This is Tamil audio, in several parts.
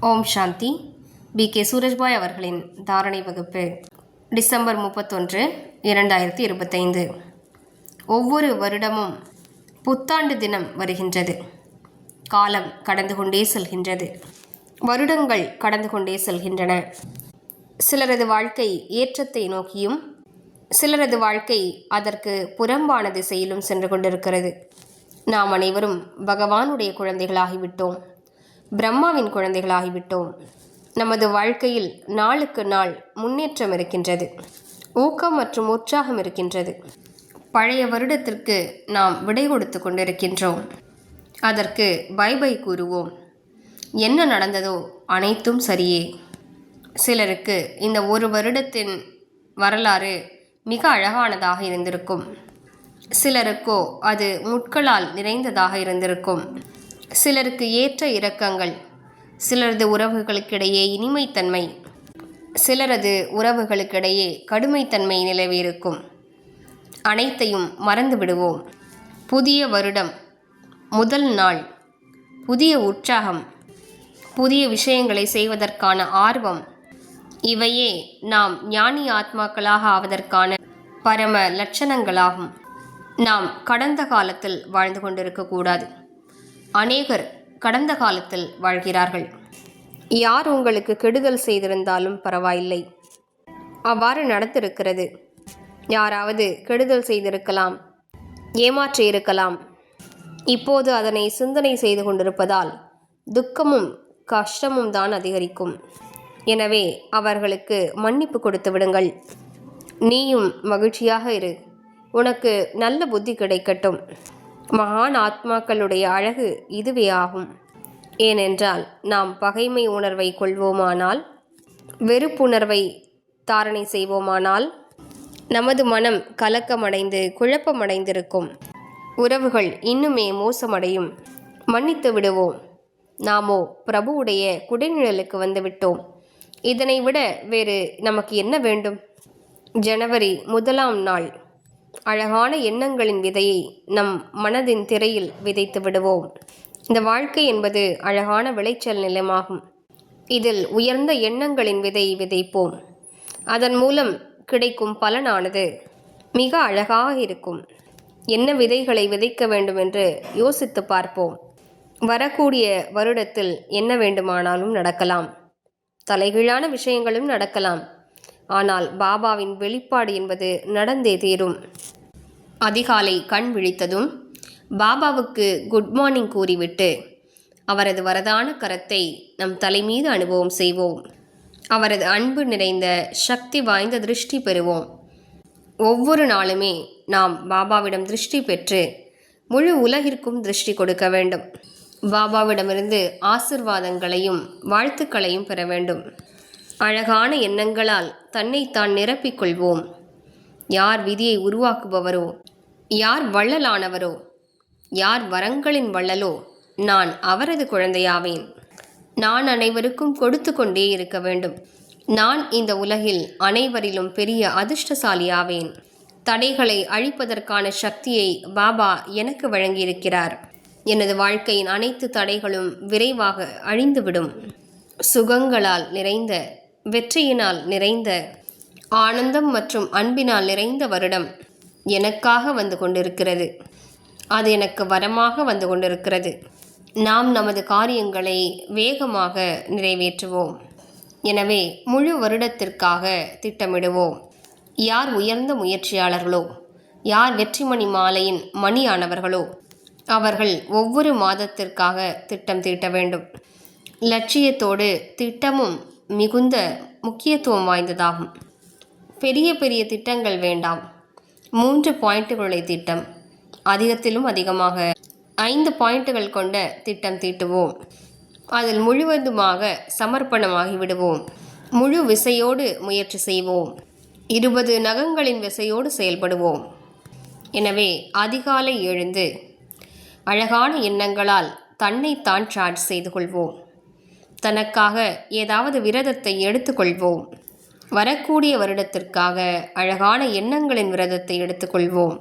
ஓம் சாந்தி. பி. கே. சூரஜ்பாய் அவர்களின் தாரணை வகுப்பு டிசம்பர் முப்பத்தொன்று இரண்டாயிரத்தி இருபத்தைந்து. ஒவ்வொரு வருடமும் புத்தாண்டு தினம் வருகின்றது. காலம் கடந்து கொண்டே செல்கின்றது. வருடங்கள் கடந்து கொண்டே செல்கின்றன. சிலரது வாழ்க்கை ஏற்றத்தை நோக்கியும் சிலரது வாழ்க்கை அதற்கு புறம்பான திசையிலும் சென்று கொண்டிருக்கிறது. நாம் அனைவரும் பகவானுடைய குழந்தைகளாகிவிட்டோம். பிரம்மாவின் குழந்தைகளாகிவிட்டோம். நமது வாழ்க்கையில் நாளுக்கு நாள் முன்னேற்றம் இருக்கின்றது. ஊக்கம் மற்றும் உற்சாகம் இருக்கின்றது. பழைய வருடத்திற்கு நாம் விடை கொடுத்து கொண்டிருக்கின்றோம். அதற்கு பை பை கூறுவோம். என்ன நடந்ததோ அனைத்தும் சரியே. சிலருக்கு இந்த ஒரு வருடத்தின் வரலாறு மிக அழகானதாக இருந்திருக்கும். சிலருக்கோ அது முட்களால் நிறைந்ததாக இருந்திருக்கும். சிலருக்கு ஏற்ற இரக்கங்கள் சிலரது உறவுகளுக்கிடையே இனிமைத்தன்மை சிலரது உறவுகளுக்கிடையே கடுமைத்தன்மை நிலவியிருக்கும். அனைத்தையும் மறந்து விடுவோம். புதிய வருடம் முதல் நாள் புதிய உற்சாகம் புதிய விஷயங்களை செய்வதற்கான ஆர்வம் இவையே நாம் ஞானி ஆத்மாக்களாக ஆவதற்கான பரம லட்சணங்களாகும். நாம் கடந்த காலத்தில் வாழ்ந்து கொண்டிருக்கக்கூடாது. அநேகர் கடந்த காலத்தில் வாழ்கிறார்கள். யார் உங்களுக்கு கெடுதல் செய்திருந்தாலும் பரவாயில்லை. அவ்வாறு நடத்திருக்கிறது யாராவது கெடுதல் செய்திருக்கலாம் ஏமாற்றியிருக்கலாம் இப்போது அதனை சிந்தனை செய்து கொண்டிருப்பதால் துக்கமும் கஷ்டமும் தான் அதிகரிக்கும். எனவே அவர்களுக்கு மன்னிப்பு கொடுத்து விடுங்கள். நீயும் மகிழ்ச்சியாக இரு. உனக்கு நல்ல புத்தி கிடைக்கட்டும். மகான் ஆத்மாக்களுடைய அழகு இதுவே ஆகும். ஏனென்றால் நாம் பகைமை உணர்வை கொள்வோமானால் வெறுப்புணர்வை தாரணை செய்வோமானால் நமது மனம் கலக்கமடைந்து குழப்பமடைந்திருக்கும். உறவுகள் இன்னுமே மோசமடையும். மன்னித்து விடுவோம். நாமோ பிரபுவுடைய குடிநிழலுக்கு வந்துவிட்டோம். இதனை விட வேறு நமக்கு என்ன வேண்டும்? ஜனவரி முதலாம் நாள். அழகான எண்ணங்களின் விதையை நம் மனதின் திரையில் விதைத்து விடுவோம். இந்த வாழ்க்கை என்பது அழகான விளைச்சல் நிலமாகும். இதில் உயர்ந்த எண்ணங்களின் விதையை விதைப்போம். அதன் மூலம் கிடைக்கும் பலனானது மிக அழகாக இருக்கும். என்ன விதைகளை விதைக்க வேண்டும் என்று யோசித்து பார்ப்போம். வரக்கூடிய வருடத்தில் என்ன வேண்டுமானாலும் நடக்கலாம். தலைகீழான விஷயங்களும் நடக்கலாம். ஆனால் பாபாவின் வெளிப்பாடு என்பது நடந்தே தீரும். அதிகாலை கண் விழித்ததும் பாபாவுக்கு குட் மார்னிங் கூறிவிட்டு அவரது வரதான கரத்தை நம் தலைமீது அனுபவம் செய்வோம். அவரது அன்பு நிறைந்த சக்தி வாய்ந்த திருஷ்டி பெறுவோம். ஒவ்வொரு நாளுமே நாம் பாபாவிடம் திருஷ்டி பெற்று முழு உலகிற்கும் திருஷ்டி கொடுக்க வேண்டும். பாபாவிடமிருந்து ஆசிர்வாதங்களையும் வாழ்த்துக்களையும் பெற வேண்டும். அழகான எண்ணங்களால் தன்னைத்தான் நிரப்பிக்கொள்வோம். யார் விதியை உருவாக்குபவரோ யார் வள்ளலானவரோ யார் வரங்களின் வள்ளலோ நான் அவரது குழந்தையாவேன். நான் அனைவருக்கும் கொடுத்து கொண்டே இருக்க வேண்டும். நான் இந்த உலகில் அனைவரிலும் பெரிய அதிர்ஷ்டசாலியாவேன். தடைகளை அழிப்பதற்கான சக்தியை பாபா எனக்கு வழங்கியிருக்கிறார். எனது வாழ்க்கையின் அனைத்து தடைகளும் விரைவாக அழிந்துவிடும். சுகங்களால் நிறைந்த வெற்றியினால் நிறைந்த ஆனந்தம் மற்றும் அன்பினால் நிறைந்த வருடம் எனக்காக வந்து கொண்டிருக்கிறது. அது எனக்கு வரமாக வந்து கொண்டிருக்கிறது. நாம் நமது காரியங்களை வேகமாக நிறைவேற்றுவோம். எனவே முழு வருடத்திற்காக திட்டமிடுவோம். யார் உயர்ந்த முயற்சியாளர்களோ யார் வெற்றிமணி மாலையின் மணியானவர்களோ அவர்கள் ஒவ்வொரு மாதத்திற்காக திட்டம் தீட்ட வேண்டும். லட்சியத்தோடு திட்டமும் மிகுந்த முக்கியத்துவம் வாய்ந்ததாகும். பெரிய பெரிய திட்டங்கள் வேண்டாம். மூன்று பாயிண்ட்டுகளுடைய திட்டம். அதிகத்திலும் அதிகமாக. ஐந்து பாயிண்ட்டுகள் கொண்ட திட்டம் தீட்டுவோம். அதில் முழுவதுமாக சமர்ப்பணமாகி விடுவோம். முழு விசையோடு முயற்சி செய்வோம். இருபது நகங்களின் விசையோடு செயல்படுவோம். எனவே அதிகாலை எழுந்து அழகான எண்ணங்களால் தன்னைத்தான் சார்ஜ் செய்து கொள்வோம். தனக்காக ஏதாவது விரதத்தை எடுத்துக்கொள்வோம். வரக்கூடிய வருடத்திற்காக அழகான எண்ணங்களின் விரதத்தை எடுத்துக்கொள்வோம்.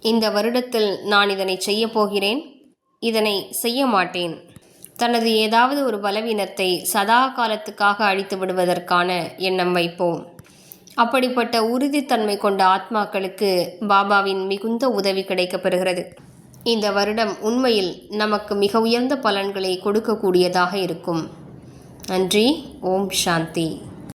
இந்த வருடத்தில் நான் இதனை செய்ய போகிறேன். இதனை செய்ய மாட்டேன். தனது ஏதாவது ஒரு பலவீனத்தை சதா காலத்துக்காக அழித்து விடுவதற்கான எண்ணம் வைப்போம். அப்படிப்பட்ட உறுதித்தன்மை கொண்ட ஆத்மாக்களுக்கு பாபாவின் மிகுந்த உதவி கிடைக்கப்பெறுகிறது இந்த வருடம் உண்மையில் நமக்கு மிக உயர்ந்த பலன்களை கொடுக்கக்கூடியதாக இருக்கும். நன்றி ஓம் சாந்தி